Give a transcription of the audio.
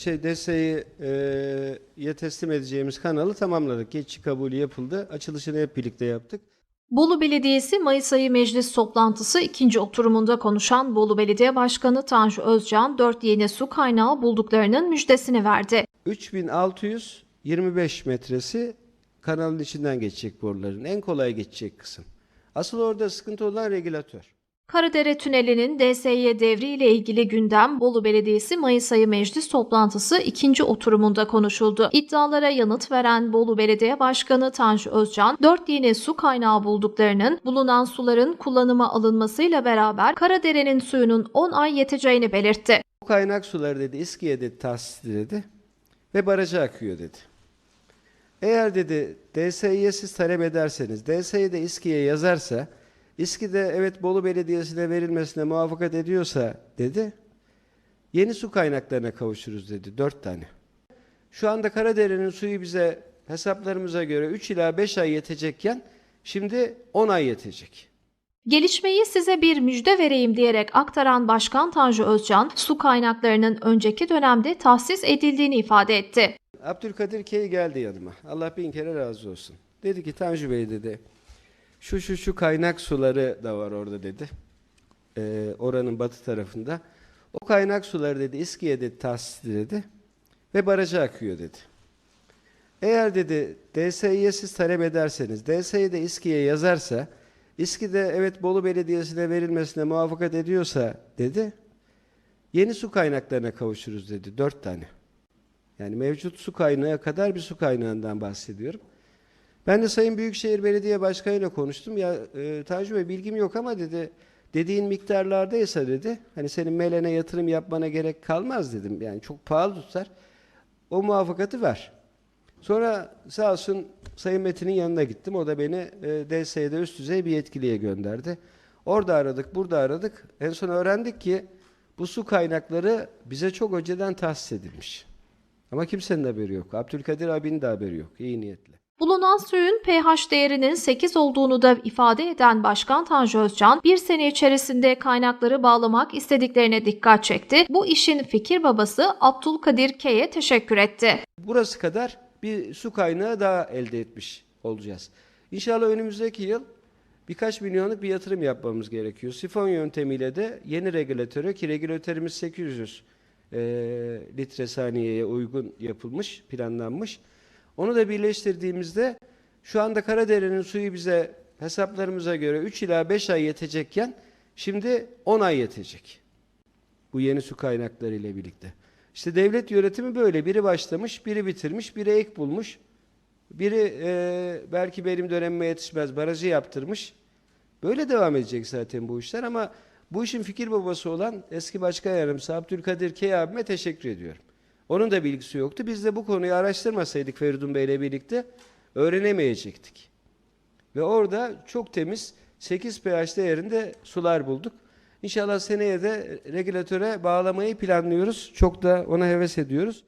şey DSE'yi ye teslim edeceğimiz kanalı tamamladık. Geçici kabulü yapıldı. Açılışını hep birlikte yaptık. Bolu Belediyesi Mayıs ayı meclis toplantısı ikinci oturumunda konuşan Bolu Belediye Başkanı Tanju Özcan, 4 yeni su kaynağı bulduklarının müjdesini verdi. 3625 metresi kanalın içinden geçecek boruların. En kolay geçecek kısım. Asıl orada sıkıntı olan regülatör. Karadere Tüneli'nin DSY devriyle ilgili gündem Bolu Belediyesi Mayıs ayı meclis toplantısı ikinci oturumunda konuşuldu. İddialara yanıt veren Bolu Belediye Başkanı Tanju Özcan, 4 yeni su kaynağı bulduklarının bulunan suların kullanıma alınmasıyla beraber Karadere'nin suyunun 10 ay yeteceğini belirtti. Bu kaynak suları dedi İSKİ'ye dedi tahsis dedi ve baraja akıyor dedi. Eğer dedi DSİ'ye siz talep ederseniz, DSİ de İSKİ'ye yazarsa, İSKİ de evet Bolu Belediyesi'ne verilmesine muvaffakat ediyorsa dedi, yeni su kaynaklarına kavuşuruz dedi, dört tane. Şu anda Karadere'nin suyu bize hesaplarımıza göre 3 ila 5 ay yetecekken, şimdi 10 ay yetecek. Gelişmeyi size bir müjde vereyim diyerek aktaran Başkan Tanju Özcan, su kaynaklarının önceki dönemde tahsis edildiğini ifade etti. Abdülkadir Key geldi yanıma. Allah bin kere razı olsun. Dedi ki Tanju Bey dedi. Şu şu şu kaynak suları da var orada dedi. Ee, oranın batı tarafında. O kaynak suları dedi İSKİ'ye dedi tahsis dedi. Ve baraja akıyor dedi. Eğer dedi DSİ'ye siz talep ederseniz, DSİ de İSKİ'ye yazarsa, İSKİ de evet Bolu Belediyesi'ne verilmesine muvaffakat ediyorsa dedi. Yeni su kaynaklarına kavuşuruz dedi. Dört tane. Yani mevcut su kaynağı kadar bir su kaynağından bahsediyorum. Ben de Sayın Büyükşehir Belediye Başkanı ile konuştum. Ya e, Tanju Bey bilgim yok ama dedi dediğin miktarlardaysa dedi hani senin melene yatırım yapmana gerek kalmaz dedim. Yani çok pahalı tutar. O muvaffakatı ver. Sonra sağ olsun Sayın Metin'in yanına gittim. O da beni e, DSE'de üst düzey bir yetkiliye gönderdi. Orada aradık, burada aradık. En son öğrendik ki bu su kaynakları bize çok önceden tahsis edilmiş. Ama kimsenin haberi yok. Abdülkadir abinin de haberi yok. İyi niyetle. Bulunan suyun pH değerinin 8 olduğunu da ifade eden Başkan Tanju Özcan, bir sene içerisinde kaynakları bağlamak istediklerine dikkat çekti. Bu işin fikir babası Abdülkadir K'ye teşekkür etti. Burası kadar bir su kaynağı daha elde etmiş olacağız. İnşallah önümüzdeki yıl birkaç milyonluk bir yatırım yapmamız gerekiyor. Sifon yöntemiyle de yeni regülatöre ki regülatörümüz 800 e, litre saniyeye uygun yapılmış, planlanmış. Onu da birleştirdiğimizde şu anda Karadere'nin suyu bize hesaplarımıza göre 3 ila 5 ay yetecekken şimdi 10 ay yetecek. Bu yeni su kaynakları ile birlikte. İşte devlet yönetimi böyle. Biri başlamış, biri bitirmiş, biri ek bulmuş. Biri e, belki benim dönemime yetişmez barajı yaptırmış. Böyle devam edecek zaten bu işler ama bu işin fikir babası olan eski başkan yardımcısı Abdülkadir Key abime teşekkür ediyorum. Onun da bilgisi yoktu. Biz de bu konuyu araştırmasaydık Feridun Bey ile birlikte öğrenemeyecektik. Ve orada çok temiz 8 pH değerinde sular bulduk. İnşallah seneye de regülatöre bağlamayı planlıyoruz. Çok da ona heves ediyoruz.